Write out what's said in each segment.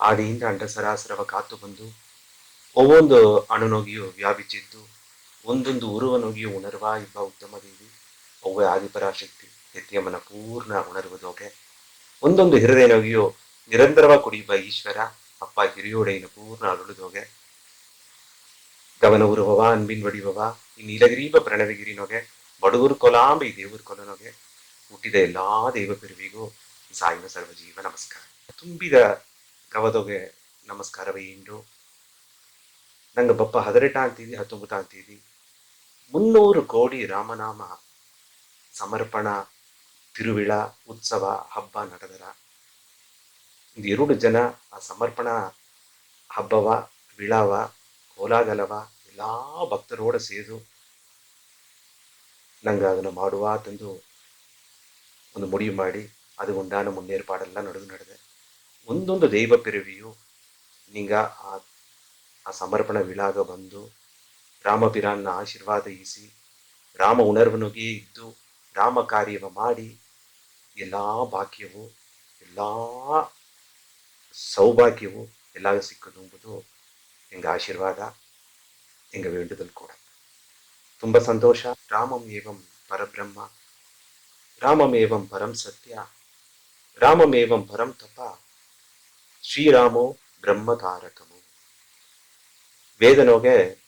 ಆದಿಯಿಂದ ಅಂಡ ಸರಾಸರವ ಕಾತು ಬಂದು ಒவ்வೊಂದು ಅಣುನೋಗಿಯು ವ್ಯಾಪಿಸಿದ್ದು ಒಂದೊಂದು ಉರುವನೋಗಿಯು ಉಣರ್ವ ಇಬ್ಬ ಉತ್ತಮ ದೇವಿ, ಒವ್ವೆ ಆದಿಪರಾಶಕ್ತಿ ನಿತ್ಯಮನ ಪೂರ್ಣ ಉಣರ್ವುದೋಗೆ ಒಂದೊಂದು ಹಿರದೇನೋಗಿಯು ನಿರಂತರವ ಕುಡಿಯುವ ಈಶ್ವರ, ಅಪ್ಪ ಹಿರಿಯೋಡೆಯನ್ನು ಪೂರ್ಣ ಅರುಳುದೋಗೆ ಗಮನ ಉರುವವ, ಅನ್ಬಿನ್ ಬಡಿಯುವವ ಈ ನೀಲಗಿರೀಬ ಪ್ರಣವಗಿರಿನೊಗೆ ಬಡವರು ಕೊಲಾಂಬ, ಈ ದೇವರು ಕೊಲನೊಗೆ ಹುಟ್ಟಿದ ಎಲ್ಲಾ ದೇವ ಪಿರುವಿಗೂ ಸಾಯಿನ ಸರ್ವಜೀವ ನಮಸ್ಕಾರ. ತುಂಬಿದ ಗವದೊಗೆ ನಮಸ್ಕಾರವೇ ಇಂಡು. ನಂಗೆ ಬಪ್ಪ ಹದಿನೆಂಟ ಅಂತೀವಿ ಹತ್ತೊಂಬತ್ತು ಅಂತೀವಿ ಮುನ್ನೂರು ಕೋಡಿ ರಾಮನಾಮ, ಸಮರ್ಪಣ, ತಿರುವಿಳ, ಉತ್ಸವ, ಹಬ್ಬ ನಡೆದರ. ಇದು ಎರಡು ಜನ ಆ ಸಮರ್ಪಣಾ ಹಬ್ಬವ, ವಿಳಾವ, ಕೋಲಾಗಲವ ಎಲ್ಲಾ ಭಕ್ತರೋಡ ಸೇದು ನಂಗೆ ಅದನ್ನು ಮಾಡುವ ತಂದು ಒಂದು ಮುಡಿಯು ಮಾಡಿ, ಅದು ಉಂಡಾನ ಮುನ್ನೇರ್ಪಾಡೆಲ್ಲ ನಡೆದು ನಡೆದೆ. ಒಂದೊಂದು ದೈವ ಪಿರವಿಯು ನಿಂಗ ಆ ಆ ಸಮರ್ಪಣ ವಿಳಾಗ ಬಂದು ರಾಮಪಿರಾನ್ನ ಆಶೀರ್ವಾದ ಈಸಿ ರಾಮ ಉಣರ್ವನುಗೆ ಇದ್ದು ರಾಮ ಕಾರ್ಯವ ಮಾಡಿ ಎಲ್ಲ ಭಾಗ್ಯವು, ಎಲ್ಲ ಸೌಭಾಗ್ಯವು ಎಲ್ಲ ಸಿಕ್ಕದು ಎಂಬುದು ಎಂಗ ಆಶೀರ್ವಾದ ಎಂಗ ವೇಂಡುದಲ್ ಕೂಡ. ತುಂಬ ಸಂತೋಷ. ರಾಮಂ ಏವಂ ಪರಬ್ರಹ್ಮ. ರಾಮಮೇವಂ ಪರಂ ಸತ್ಯ. ರಾಮಮೇವಂ ಪರಂ ತಪ. ಶ್ರೀರಾಮೋ ಬ್ರಹ್ಮತಾರಕಮು. ವೇದನೋಗೆ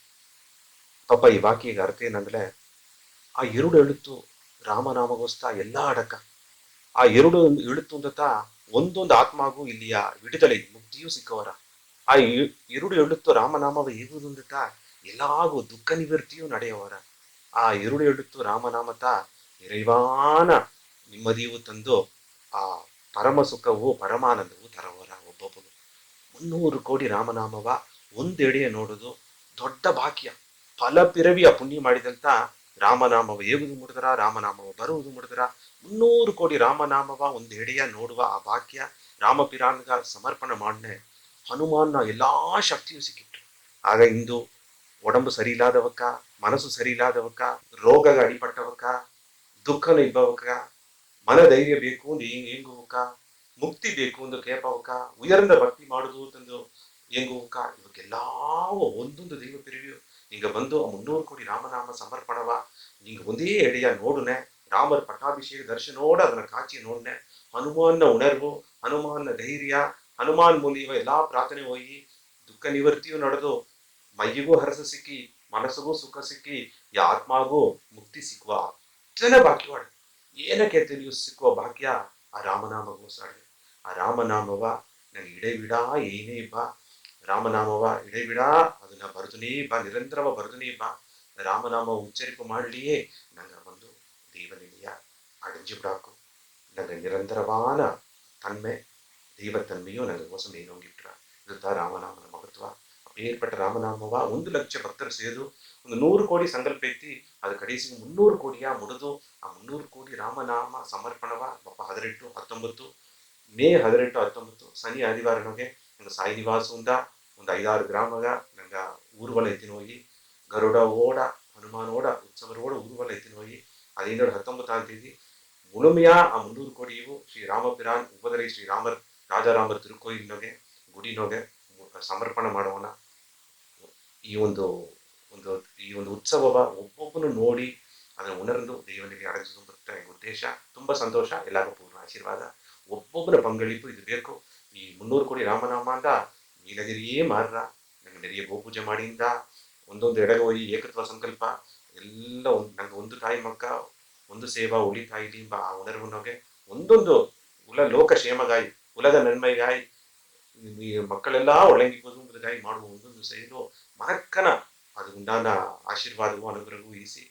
ಪಾಪ ವಾಕಿಗೆ ಅರ್ಥ ಏನಂದ್ರೆ, ಆ ಎರಡು ಇಳುತ್ತು ರಾಮನಾಮಗೋಸ್ತಾ ಎಲ್ಲ ಅಡಕ. ಆ ಎರಡು ಇಳುತ್ತು ಅಂತ ಒಂದೊಂದು ಆತ್ಮಗೂ ಇಲ್ಲಿಯ ವಿಡುಗಡೆ ಮುಕ್ತಿಯೂ ಸಿಕ್ಕವರ. ಆ ಇರುಡು ಎಳುತ್ತು ರಾಮನಾಮವ ಇರುವುದಂತ ಎಲ್ಲಾಗೂ ದುಃಖ ನಿವೃತ್ತಿಯೂ ನಡೆಯವರ. ಆ ಎರಡು ಎಳುತ್ತು ರಾಮನಾಮತ ಇರೈವಾನ ನೆಮ್ಮದಿಯೂ ತಂದು, ಆ ಪರಮ ಸುಖವು ಪರಮಾನಂದವು ತರವ ಮುನ್ನೂರು ಕೋಟಿ ರಾಮನಾಮವ ಒಂದೆಡೆಯ ನೋಡೋದು ದೊಡ್ಡ ಭಾಗ್ಯ. ಫಲ ಪಿರವಿಯ ಪುಣ್ಯ ಮಾಡಿದಂತ ರಾಮನಾಮವ ಏಗುದು ಮುಡಿದ್ರ, ರಾಮನಾಮವ ಬರುವುದು ಮುಡಿದ್ರ? ಮುನ್ನೂರು ಕೋಟಿ ರಾಮನಾಮವ ಒಂದೆಡೆಯ ನೋಡುವ ಆ ಭಾಗ್ಯ ರಾಮಪಿರಾನ್ಗ ಸಮರ್ಪಣೆ ಮಾಡನೆ ಹನುಮಾನ್ನ ಎಲ್ಲಾ ಶಕ್ತಿಯೂ ಸಿಕ್ಕಿತ್ತು. ಆಗ ಇಂದು ಒಡಂಬು ಸರಿಯಿಲ್ಲದವಕ್ಕ, ಮನಸ್ಸು ಸರಿ ಇಲ್ಲದವಕ್ಕ ರೋಗಗ ಅಡಿಪಟ್ಟವಕ್ಕ, ದುಃಖನ ಇಬ್ಬವಕ್ಕ ಮನ ಧೈರ್ಯ ಬೇಕು, ನೀ ಹೆಂಗ ಮುಕ್ತಿ ಬೇಕು ಒಂದು ಕೇಪಾವಕ ಉಯರ್ನ ಭಕ್ತಿ ಮಾಡುದು ಅಂತಂದು ಹೆಂಗೋಕ ಇವಕ್ಕೆಲ್ಲಾವು ಒಂದೊಂದು ದೈವ ಪಿರಿವಿಯು. ಹಿಂಗ ಬಂದು ಮುನ್ನೂರು ಕೋಟಿ ರಾಮನಾಮ ಸಮರ್ಪಣವ. ಹಿಂಗ ಒಂದೇ ಎಡೆಯ ನೋಡುನೆ, ರಾಮರ ಪಟ್ಟಾಭಿಷೇಕ ದರ್ಶನೋಡ ಅದನ್ನ ಕಾಚಿ ನೋಡ್ನೆ. ಹನುಮಾನ್ನ ಉಣರ್ವು, ಹನುಮಾನ್ನ ಧೈರ್ಯ, ಹನುಮಾನ್ ಮುನಿವ ಎಲ್ಲಾ ಪ್ರಾರ್ಥನೆ ಹೋಗಿ, ದುಃಖ ನಿವೃತ್ತಿಯು ನಡೆದು ಮೈಯಿಗೂ ಹರಸ ಸಿಕ್ಕಿ, ಮನಸ್ಸಿಗೂ ಸುಖ ಸಿಕ್ಕಿ ಯಾ ಆತ್ಮಾಗೂ ಮುಕ್ತಿ ಸಿಕ್ಕುವ ಅಷ್ಟೇನೆ ಬಾಕ್ಯವಾಡ ಏನಕ್ಕೆ ತಿಳಿಯು ಸಿಕ್ಕುವ ಭಾಗ್ಯ ಆ ರಾಮನಾಮ ಗೋಸಾಡಿ ಆ ರಾಮನಾಮವ ನನಗೆ ಇಡವಿಡಾ ಏನೇ ಬಾ ರಾಮನಾಮವ ಇಡವಿಡಾ ಅದನ್ನ ಬರೆದನೇ ಬಾ ನಿರಂತರವ ಬರೆದನೇ ಬಾ ರಾಮನಾಮ ಉಚ್ಚರಿಪು ಮಾಡಲಿಯೇ ನನ್ನ ಒಂದು ದೇವನಿಲೆಯ ಅಡಿಂಜು ಬಿಡಾಕು ನನ್ನ ನಿರಂತರವಾನ தன்மை தெய்வத்தன்மையும் எனக்கு கோசம் தெய்வம் கிட்டுறா இதுதான் ராமநாமன மகத்துவா அப்பேற்பட்ட ராமநாமவா ಒಂದು ಲಕ್ಷ ಭಕ್ತರು ಸೇರು ಒಂದು ನೂರು ಕೋಡಿ ಸಂಕಲ್ಪ ಐತಿ ಅದು ಕಡೆಸಿಗೆ ಮುನ್ನೂರು ಕೋಟಿಯ ಮುರಿದು ಆ ಮುನ್ನೂರು ಕೋಟಿ ರಾಮನಾಮ ಸಮರ್ಪಣವ ಪಾಪ ಹದಿನೆಂಟು ಹತ್ತೊಂಬತ್ತು ಮೇ ಹದಿನೆಂಟು, ಹತ್ತೊಂಬತ್ತು ಸನಿ ಆದಿವಾರ ನನಗೆ ನಂಗೆ ಸಾಯಿ ನಿವಾಸದಿಂದ ಒಂದು ಐದಾರು ಗ್ರಾಮಗ ನಂಗೆ ಊರುಗಳ ಎತ್ತಿನ ಹೋಗಿ, ಗರುಡ ಓಡ, ಹನುಮಾನ್ ಓಡ ಉತ್ಸವ ಓಡ ಊರುಗಳ ಎತ್ತಿನ ಹೋಗಿ, ಹದಿನೈದು, ಹತ್ತೊಂಬತ್ತು ಅಂತಿದ್ದಿ முழுமையா ಆ ಮುನ್ನೂರು ಕೋಟಿ ಇವು ಶ್ರೀ ರಾಮಪಿರಾನ್ ಉಪದರಿ ರಾಮರ, ರಾಜಾರಾಮರ್ ತಿರುಕೋಯಿನೋಗೆ ಗುಡಿನೋಗೆ ಸಮರ್ಪಣೆ ಮಾಡೋಣ. ಈ ಒಂದು ಒಂದು, ಈ ಒಂದು ಉತ್ಸವವ ಒಬ್ಬೊಬ್ಬನು ನೋಡಿ ಅದನ್ನು ಉಣರ್ದು ದೇವನಿಗೆ ಅರಗಿಸುವಂತ ಉದ್ದೇಶ. ತುಂಬ ಸಂತೋಷ, ಎಲ್ಲರಿಗೂ ಪೂರ್ಣ ಆಶೀರ್ವಾದ. ಒಬ್ಬೊಬ್ಬರ ಪಂಗಳಿಪು ಇದು ಬೇಕು. ಈ ಮುನ್ನೂರು ಕೋಟಿ ರಾಮನಾಮ ಅಂದ ನೀಲಗಿರಿಯೇ ಮಾರ್ರ ನಂಗೆ ನೆರೆಯ ಗೋಪೂಜೆ ಮಾಡಿಂದ, ಒಂದೊಂದು ಎಡಗೋಯಿ ಏಕತ್ವ ಸಂಕಲ್ಪ, ಎಲ್ಲ ಒಂದು, ನಂಗೆ ಒಂದು ತಾಯಿ ಮಕ್ಕ, ಒಂದು ಸೇವಾ ಉಳಿತಾಯಿಲಿ ಎಂಬ ಆ ಉಣರ್ವನೊಗೆ ಒಂದೊಂದು ಉಲ ಲೋಕ ಕ್ಷೇಮಗಾಯಿ ಉಲದ ನನ್ಮೈಗಾಯಿ ಮಕ್ಕಳೆಲ್ಲ ಒಳಗಿಪ್ಪದು ಗಾಯಿ ಮಾಡುವ ಒಂದೊಂದು ಸೇರು ಮಾರ್ಕನ ಅದು ಉಂಡಾನ ಆಶೀರ್ವಾದವೂ ಅನುಗ್ರಹವೂ ಈಸಿ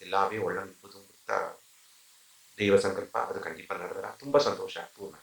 ಎಲ್ಲವೇ ಒಳ್ಳಂಗಿಪ್ಪದು ಅಂತ ದೈವ ಸಂಕಲ್ಪ ಅದು ಖಂಡಿತ ನಡೆದರ ತುಂಬ ಸಂತೋಷ ಪೂರ್ಣ